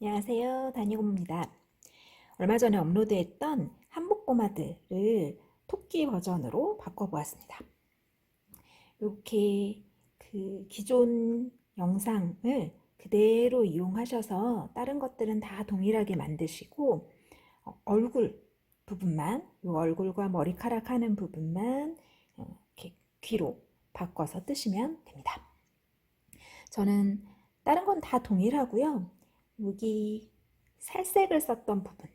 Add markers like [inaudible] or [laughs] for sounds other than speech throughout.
안녕하세요. 다니고입니다. 얼마 전에 업로드했던 한복 꼬마들을 토끼 버전으로 바꿔보았습니다. 이렇게 그 기존 영상을 그대로 이용하셔서 다른 것들은 다 동일하게 만드시고 어, 얼굴 부분만, 이 얼굴과 머리카락 하는 부분만 어, 이렇게 귀로 바꿔서 뜨시면 됩니다. 저는 다른 건 다 동일하고요. 여기 살색을 썼던 부분,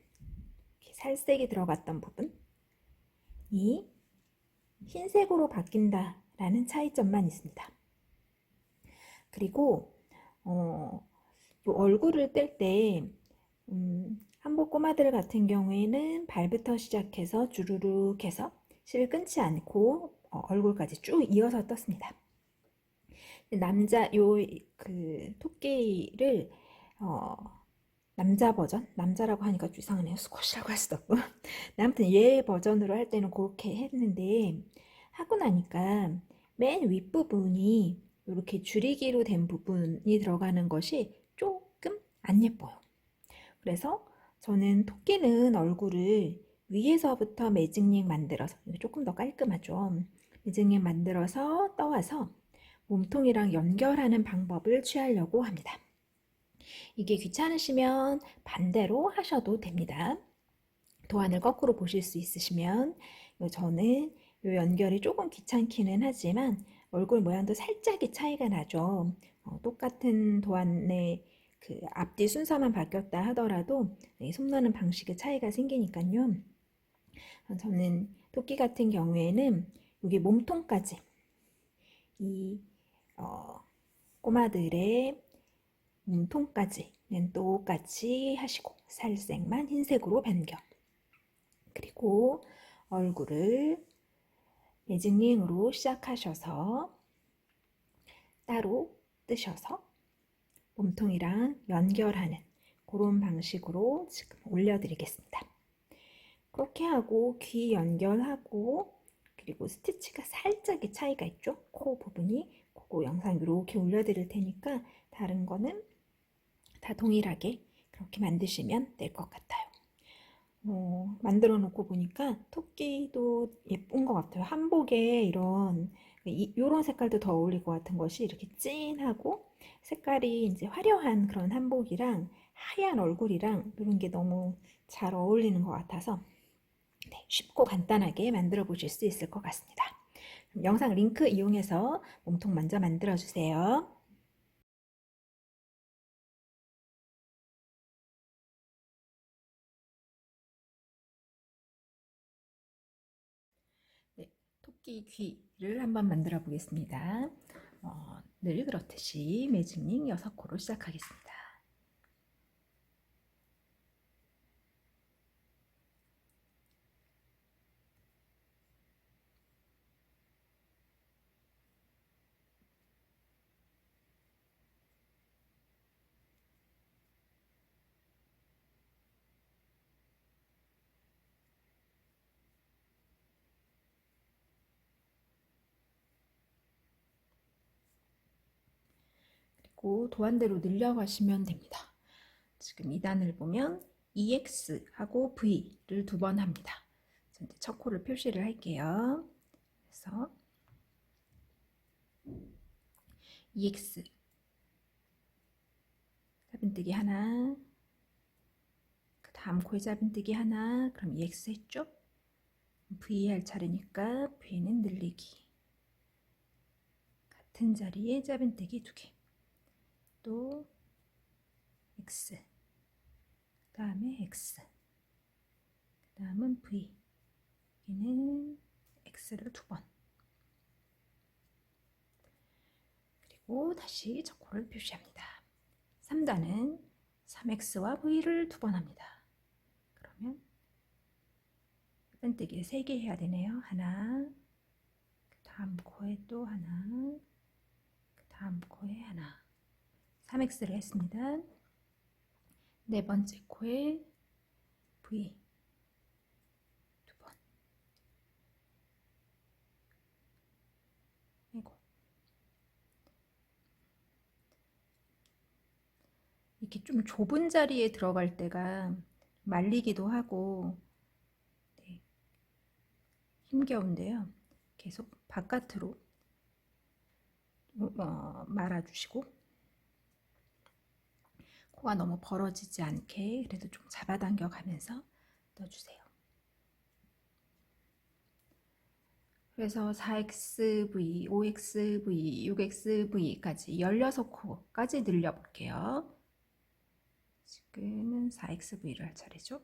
살색이 들어갔던 부분이 흰색으로 바뀐다라는 차이점만 있습니다. 그리고 어, 얼굴을 뗄때 음, 한복 꼬마들 같은 경우에는 발부터 시작해서 주르륵 해서 실을 끊지 않고 어, 얼굴까지 쭉 이어서 떴습니다. 남자 요 그 토끼를 어, 남자 버전? 남자라고 하니까 좀 이상하네요 스쿼시라고 할 수도 없고. [laughs] 아무튼 얘 버전으로 할 때는 그렇게 했는데 하고 나니까 맨 윗부분이 이렇게 줄이기로 된 부분이 들어가는 것이 조금 안 예뻐요. 그래서 저는 토끼는 얼굴을 위에서부터 매직링 만들어서 조금 더 깔끔하죠. 매직링 만들어서 떠와서 몸통이랑 연결하는 방법을 취하려고 합니다. 이게 귀찮으시면 반대로 하셔도 됩니다. 도안을 거꾸로 보실 수 있으시면 저는 이 연결이 조금 귀찮기는 하지만 얼굴 모양도 살짝의 차이가 나죠. 어, 똑같은 도안의 그 앞뒤 순서만 바뀌었다 하더라도 솜나는 방식의 차이가 생기니까요. 저는 토끼 같은 경우에는 여기 몸통까지 이 어, 꼬마들의 몸통까지는 똑같이 하시고 살색만 흰색으로 변경 그리고 얼굴을 매직링으로 시작하셔서 따로 뜨셔서 몸통이랑 연결하는 그런 방식으로 지금 올려드리겠습니다. 그렇게 하고 귀 연결하고 그리고 스티치가 살짝의 차이가 있죠. 코 부분이 그거 영상 이렇게 올려드릴 테니까 다른 거는 다 동일하게 그렇게 만드시면 될 것 같아요. 어, 만들어 놓고 보니까 토끼도 예쁜 것 같아요. 한복에 이런 이런 색깔도 더 어울릴 것 같은 것이 이렇게 진하고 색깔이 이제 화려한 그런 한복이랑 하얀 얼굴이랑 이런 게 너무 잘 어울리는 것 같아서 네, 쉽고 간단하게 만들어 보실 수 있을 것 같습니다. 영상 링크 이용해서 몸통 먼저 만들어 주세요. 네, 토끼 귀를 한번 만들어 보겠습니다. 어, 늘 그렇듯이 매직링 6코로 시작하겠습니다. 있고 도안대로 늘려가시면 됩니다. 지금 2단을 보면 EX하고 V를 두 번 합니다. 이제 첫 코를 표시를 할게요. 그래서 EX 잡은뜨기 하나 그 다음 코에 잡은뜨기 하나 그럼 EX 했죠? V 할 차례니까 V는 늘리기 같은 자리에 잡은뜨기 두개 또 x 그 다음에 x 그 다음은 v. 여기는 x를 두 번. 그리고 다시 적고를 표시합니다. 3단은 3x와 v를 두 번 합니다. 그러면 끈뜨기를 3개 해야 되네요. 하나 그 다음 코에 또 하나 그 다음 코에 하나 3x를 했습니다. 네 번째 코에 V 두 번. 아이고. 이렇게 좀 좁은 자리에 들어갈 때가 말리기도 하고 네, 힘겨운데요. 계속 바깥으로 어, 말아주시고 코가 너무 벌어지지 않게 그래도 좀 잡아당겨 가면서 넣어주세요. 그래서 4XV, 5XV, 6XV까지 16코까지 늘려볼게요. 지금은 4XV를 할 차례죠.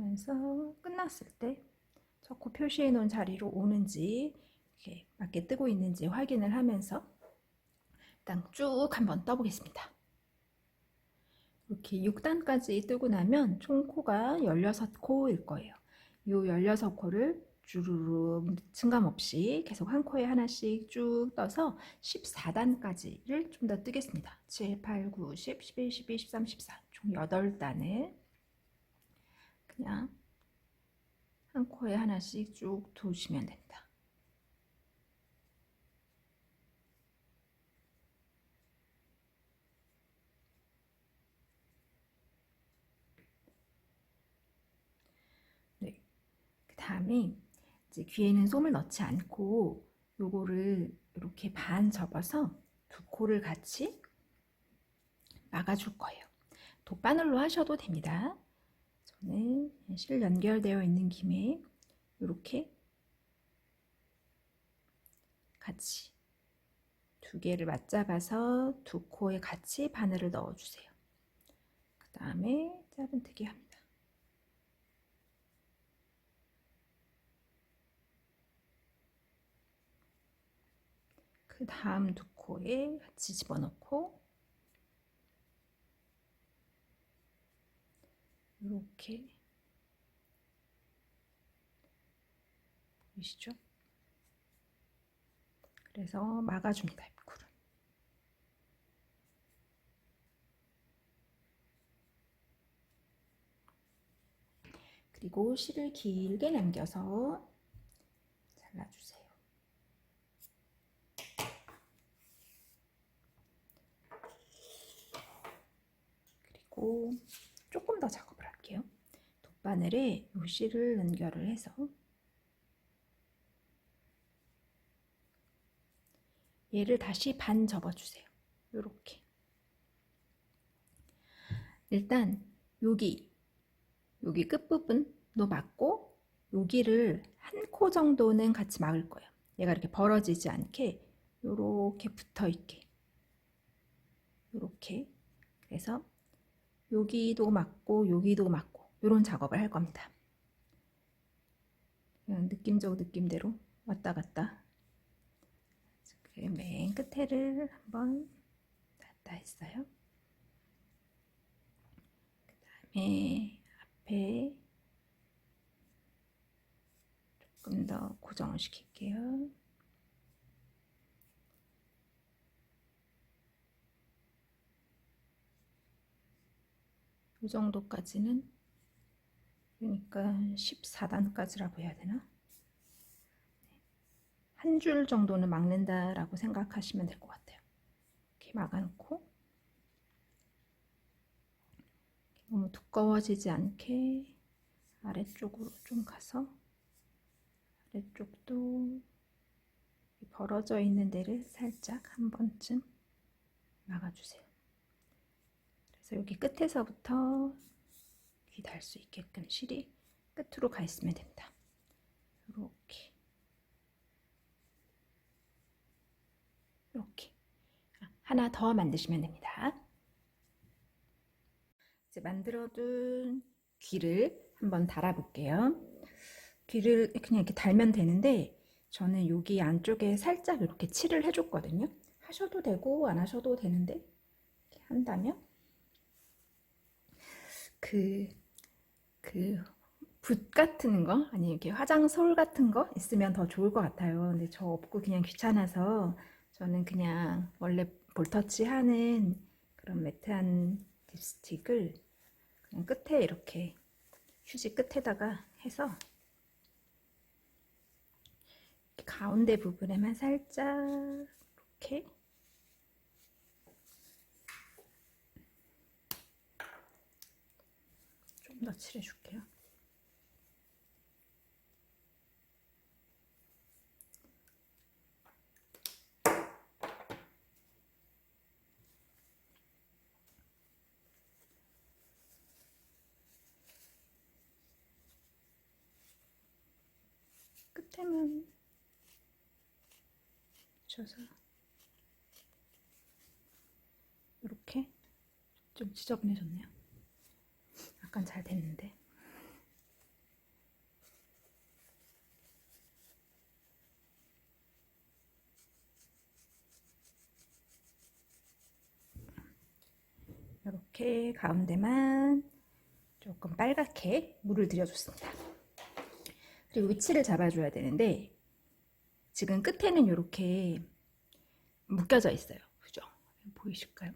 하면서 끝났을 때저코 표시해 놓은 자리로 오는지 이렇게 맞게 뜨고 있는지 확인을 하면서 일단 쭉 한번 떠보겠습니다. 이렇게 6단까지 뜨고 나면 총 코가 16코일 거예요. 이 16코를 주르르 증감 없이 계속 한 코에 하나씩 쭉 떠서 14단까지를 좀 더 뜨겠습니다. 7, 8, 9, 10, 11, 12, 13, 14. 총 8단을 그냥 한 코에 하나씩 쭉 두시면 됩니다. 네. 그 다음에 이제 귀에는 솜을 넣지 않고 요거를 이렇게 반 접어서 두 코를 같이 막아줄 거예요. 돗바늘로 하셔도 됩니다. 저는 실 연결되어 있는 김에 이렇게 같이 두 개를 맞잡아서 두 코에 같이 바늘을 넣어주세요. 그 다음에 짧은뜨기 합니다. 그 다음 두 코에 같이 집어넣고 이렇게 보이시죠? 그래서 막아줍니다. 입구를. 그리고 실을 길게 남겨서 잘라주세요. 그리고 조금 더 할게요. 돗바늘에 요 실을 연결을 해서 얘를 다시 반 접어주세요. 이렇게 일단 여기 여기 끝부분도 막고 여기를 한 코 정도는 같이 막을 거예요. 얘가 이렇게 벌어지지 않게 이렇게 붙어 있게 이렇게 그래서 여기도 맞고 여기도 맞고 이런 작업을 할 겁니다. 느낌적 느낌대로 왔다 갔다 맨 끝에를 한번 닿다 했어요. 그 다음에 앞에 조금 더 고정을 시킬게요. 이 정도까지는 그러니까 14단까지라고 해야 되나? 한 줄 정도는 막는다라고 생각하시면 될 것 같아요. 이렇게 막아놓고 너무 두꺼워지지 않게 아래쪽으로 좀 가서 아래쪽도 벌어져 있는 데를 살짝 한 번쯤 막아주세요. 그래서 여기 끝에서부터 귀달수 있게끔 실이 끝으로 가 있으면 됩니다. 이렇게 이렇게 하나 더 만드시면 됩니다. 이제 만들어둔 귀를 한번 달아볼게요. 귀를 그냥 이렇게 달면 되는데 저는 여기 안쪽에 살짝 이렇게 칠을 해줬거든요. 하셔도 되고 안 하셔도 되는데 한다면 그, 그, 붓 같은 거, 아니, 이렇게 화장솔 같은 거 있으면 더 좋을 것 같아요. 근데 저 없고 그냥 귀찮아서 저는 그냥 원래 볼터치 하는 그런 매트한 립스틱을 그냥 끝에 이렇게 휴지 끝에다가 해서 가운데 부분에만 살짝 이렇게 좀 더 칠해줄게요. 끝에만 묻혀서 이렇게 좀 지저분해졌네요. 약간 잘 됐는데. 이렇게 가운데만 조금 빨갛게 물을 들여줬습니다. 그리고 위치를 잡아줘야 되는데 지금 끝에는 이렇게 묶여져 있어요. 그죠? 보이실까요?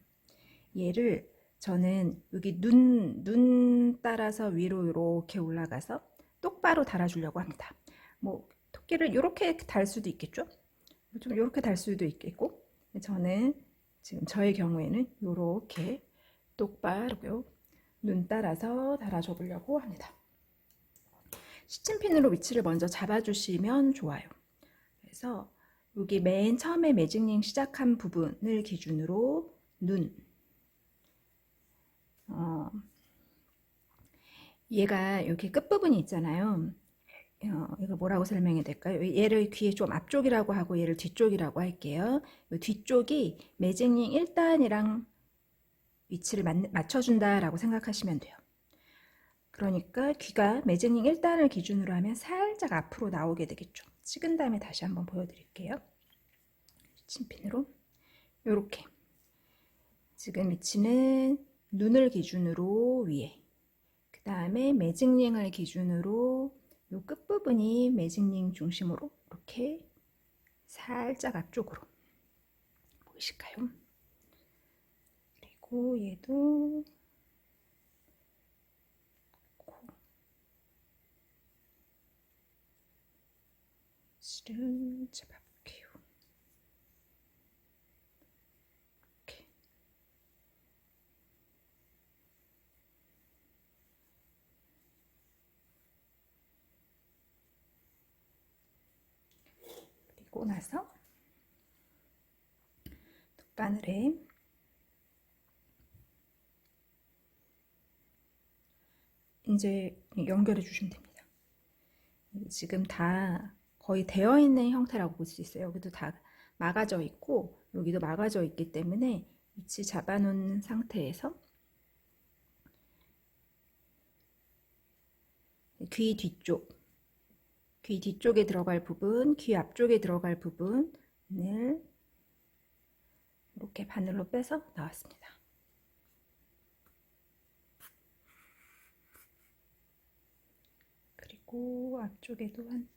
얘를 저는 여기 눈, 눈 따라서 위로 이렇게 올라가서 똑바로 달아주려고 합니다. 뭐 토끼를 이렇게 달 수도 있겠죠? 좀 이렇게 달 수도 있겠고 저는 지금 저의 경우에는 이렇게 똑바로 눈 따라서 달아줘 보려고 합니다. 시침핀으로 위치를 먼저 잡아주시면 좋아요. 그래서 여기 맨 처음에 매직링 시작한 부분을 기준으로 눈, 어, 얘가 이렇게 끝부분이 있잖아요. 어, 이거 뭐라고 설명해야 될까요? 얘를 귀에 좀 앞쪽이라고 하고 얘를 뒤쪽이라고 할게요. 이 뒤쪽이 매직링 1단이랑 위치를 맞춰준다라고 생각하시면 돼요. 그러니까 귀가 매직링 1단을 기준으로 하면 살짝 앞으로 나오게 되겠죠. 찍은 다음에 다시 한번 보여드릴게요. 침핀으로 이렇게 지금 위치는 눈을 기준으로 위에 그 다음에 매직링을 기준으로 이 끝부분이 매직링 중심으로 이렇게 살짝 앞쪽으로 보이실까요? 그리고 얘도 실을 잡아볼게요. 이렇게. 그리고 나서 돗바늘에 이제 연결해 주시면 됩니다. 지금 다 거의 되어 있는 형태라고 볼 수 있어요. 여기도 다 막아져 있고 여기도 막아져 있기 때문에 위치 잡아놓은 상태에서 귀 뒤쪽, 귀 뒤쪽에 들어갈 부분, 귀 앞쪽에 들어갈 부분을 이렇게 바늘로 빼서 나왔습니다. 그리고 앞쪽에도 한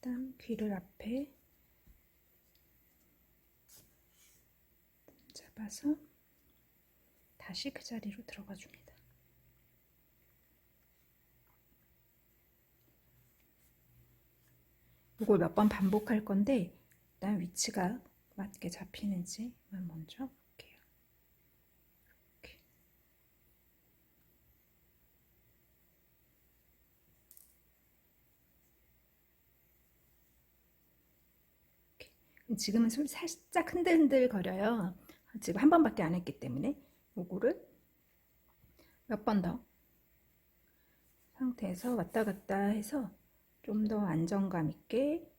땀, 귀를 앞에 잡아서 다시 그 자리로 들어가 줍니다. 이걸 몇 번 반복할 건데 일단 위치가 맞게 잡히는지만 먼저 지금은 좀 살짝 흔들흔들 거려요. 지금 한 번밖에 안 했기 때문에 요거를 몇 번 더 상태에서 왔다 갔다 해서 좀 더 안정감 있게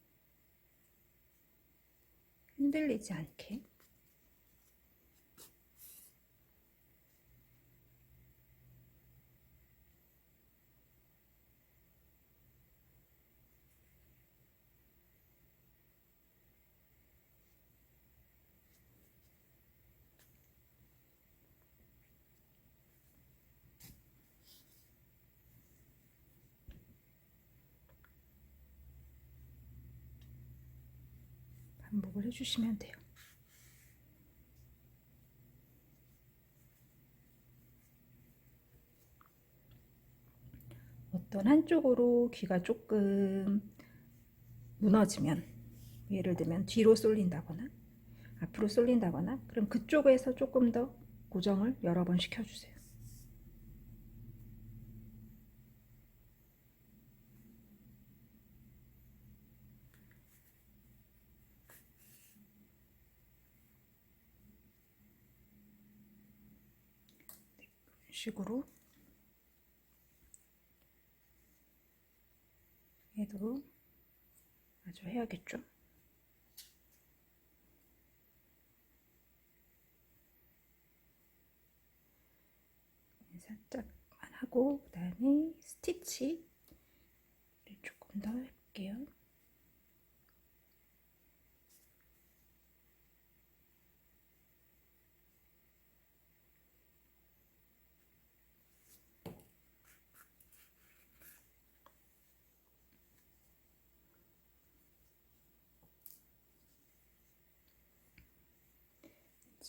흔들리지 않게 반복을 해주시면 돼요. 어떤 한쪽으로 귀가 조금 무너지면 예를 들면 뒤로 쏠린다거나 앞으로 쏠린다거나 그럼 그쪽에서 조금 더 고정을 여러 번 시켜주세요. 식으로 얘도 마저 해야겠죠? 살짝만 하고 그 다음에 스티치를 조금 더 할게요.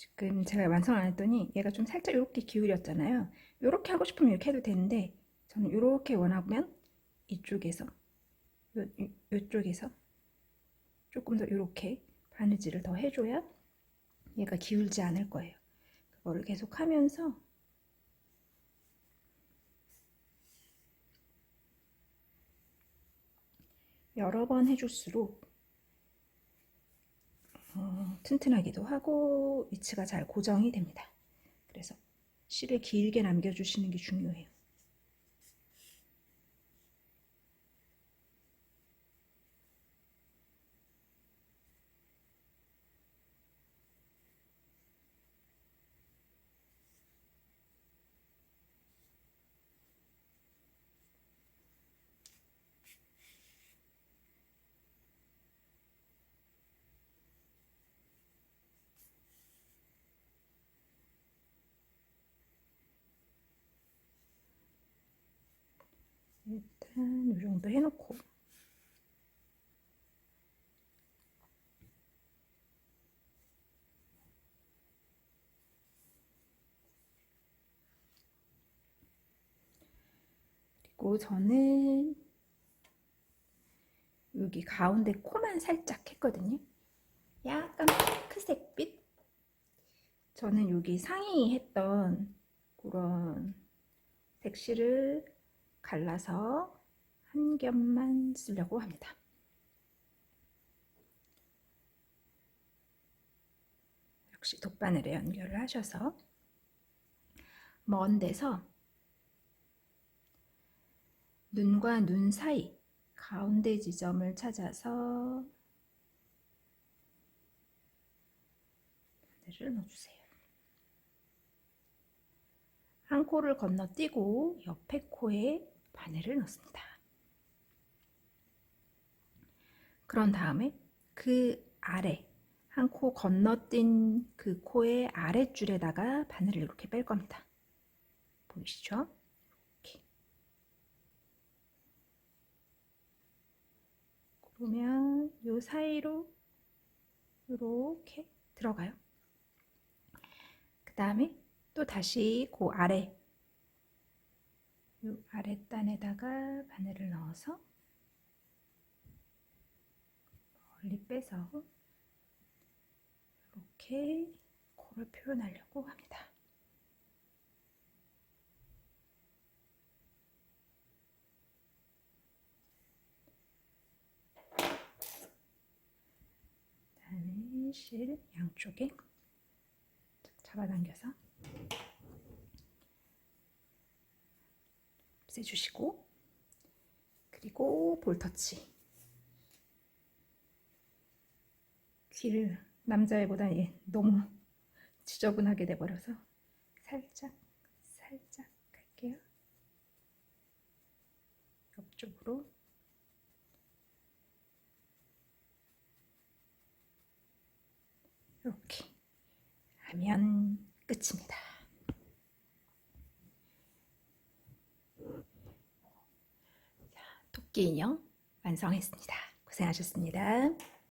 지금 제가 완성 안 했더니 얘가 좀 살짝 이렇게 기울였잖아요. 이렇게 하고 싶으면 이렇게 해도 되는데 저는 이렇게 원하면 이쪽에서 요, 요, 요쪽에서 조금 더 이렇게 바느질을 더 해줘야 얘가 기울지 않을 거예요. 그거를 계속 하면서 여러 번 해줄수록 어, 튼튼하기도 하고 위치가 잘 고정이 됩니다. 그래서 실을 길게 남겨주시는 게 중요해요. 일단 이 정도 해놓고 그리고 저는 여기 가운데 코만 살짝 했거든요. 약간 핑크색빛. 저는 여기 상의 했던 그런 색실을 갈라서 한 겹만 쓰려고 합니다. 역시 돗바늘에 연결을 하셔서 먼 데서 눈과 눈 사이 가운데 지점을 찾아서 바늘을 넣어주세요. 한 코를 건너뛰고 옆에 코에 바늘을 넣습니다. 그런 다음에 그 아래 한 코 건너뛴 그 코의 아랫줄에다가 바늘을 이렇게 뺄 겁니다. 보이시죠? 이렇게. 그러면 요 사이로 이렇게 들어가요. 그 다음에 또 다시 그 아래 요 아랫단에다가 바늘을 넣어서 멀리 빼서 이렇게 코를 표현하려고 합니다. 실 양쪽에 잡아당겨서 없애주시고 그리고 볼터치 귀를 남자애보다 얘 너무 지저분하게 돼버려서 살짝 살짝 갈게요 옆쪽으로 이렇게 하면 끝입니다. 토끼 인형 완성했습니다. 고생하셨습니다.